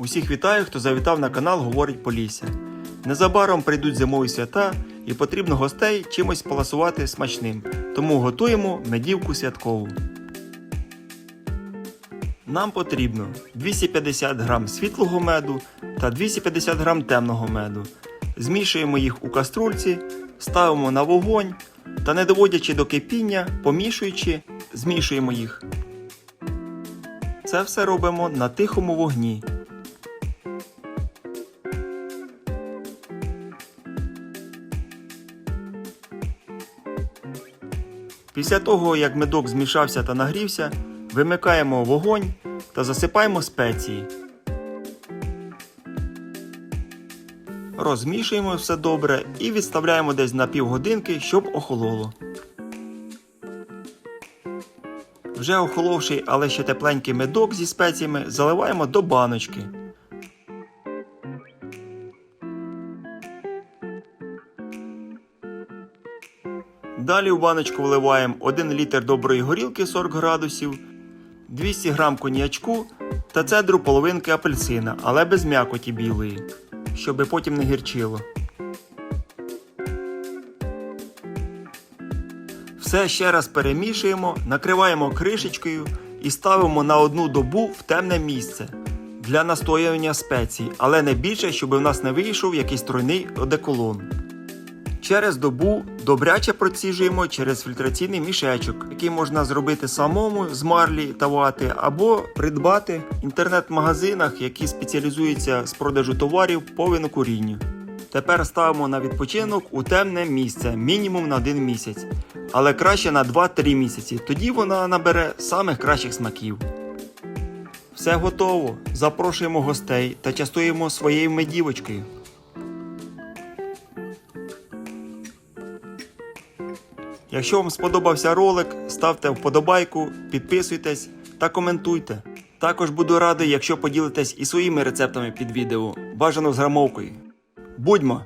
Усіх вітаю, хто завітав на канал Говорить Полісся. Незабаром прийдуть зимові свята і потрібно гостей чимось поласувати смачним. Тому готуємо медівку святкову. Нам потрібно 250 г світлого меду та 250 г темного меду. Змішуємо їх у каструльці, ставимо на вогонь та не доводячи до кипіння, помішуючи, змішуємо їх. Це все робимо на тихому вогні. Після того, як медок змішався та нагрівся, вимикаємо вогонь та засипаємо спеції. Розмішуємо все добре і відставляємо десь на півгодинки, щоб охололо. Вже охоловший, але ще тепленький медок зі спеціями заливаємо до баночки. Далі в баночку вливаємо 1 літр доброї горілки 40 градусів, 200 грам коньячку та цедру половинки апельсина, але без м'якоті білої, щоб потім не гірчило. Все ще раз перемішуємо, накриваємо кришечкою і ставимо на одну добу в темне місце для настоювання спецій, але не більше, щоб в нас не вийшов якийсь тройний одеколон. Через добу добряче проціжуємо через фільтраційний мішечок, який можна зробити самому з марлі та вати, або придбати в інтернет-магазинах, які спеціалізуються з продажу товарів по винокурінню. Тепер ставимо на відпочинок у темне місце, мінімум на один місяць, але краще на 2-3 місяці. Тоді вона набере самих кращих смаків. Все готово. Запрошуємо гостей та частуємо своєю медівочкою. Якщо вам сподобався ролик, ставте вподобайку, підписуйтесь та коментуйте. Також буду радий, якщо поділитесь і своїми рецептами під відео, бажано з грамовкою. Будьмо!